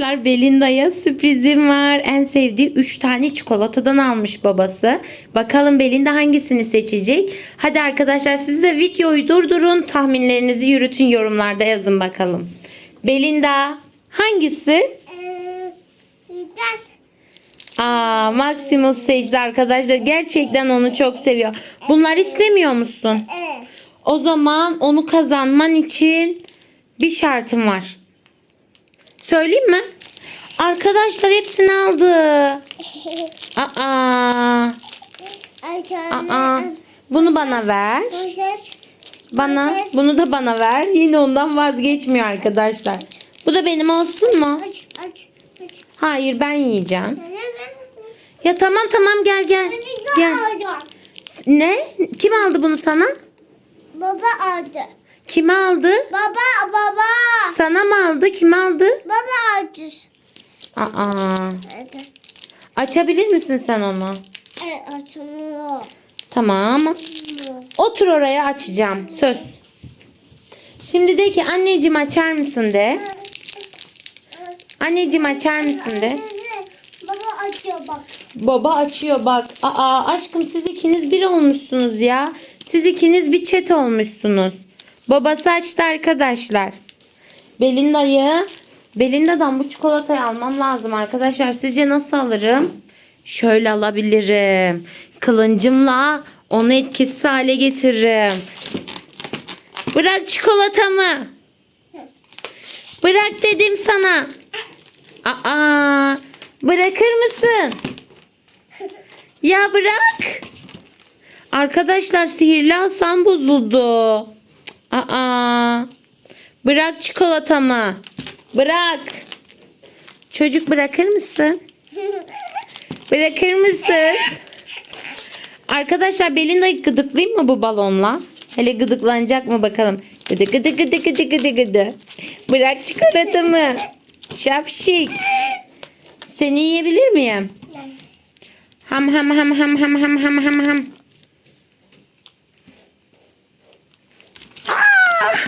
Arkadaşlar Belinda'ya sürprizim var. En sevdiği 3 tane çikolatadan almış babası. Bakalım Belinda hangisini seçecek? Hadi arkadaşlar siz de videoyu durdurun. Tahminlerinizi yürütün yorumlarda yazın bakalım. Belinda hangisi? Ee, Aa Maximus seçti arkadaşlar. Gerçekten onu çok seviyor. Bunlar istemiyor musun? O zaman onu kazanman için bir şartım var. Söyleyeyim mi? Arkadaşlar hepsini aldı. Aa, aa. Bunu bana ver. Bana, bunu da bana ver. Yine ondan vazgeçmiyor arkadaşlar. Bu da benim olsun mu? Hayır ben yiyeceğim. Ya tamam tamam gel gel. Gel. Ne? Kim aldı bunu sana? Baba aldı. Kim aldı? Baba baba. Sana mı aldı? Kim aldı? Baba aldı. Aa. Evet. Açabilir misin sen onu? Evet açmıyor. Tamam. Otur oraya açacağım. Söz. Şimdi de ki anneciğim açar mısın de. Anneciğim açar mısın de. Baba açıyor bak. Baba açıyor bak. Aa aşkım siz ikiniz bir olmuşsunuz ya. Siz ikiniz bir çet olmuşsunuz. Babası açtı arkadaşlar. Belinda'yı Belinda'dan bu çikolatayı almam lazım arkadaşlar. Sizce nasıl alırım? Şöyle alabilirim. Kılıncımla onu etkisiz hale getiririm. Bırak çikolatamı. Bırak dedim sana. Aa, bırakır mısın? Ya bırak. Arkadaşlar sihirli asam bozuldu. Aa. Bırak çikolatamı. Bırak. Çocuk bırakır mısın? Bırakır mısın? Arkadaşlar Belinda'yı gıdıklayayım mı bu balonla? Hele gıdıklanacak mı bakalım. Gıdı gıdı gıdı gıdı gıdı gıdı. Bırak çikolatamı. Şapşik. Seni yiyebilir miyim? Ham ham ham ham ham ham ham ham ham.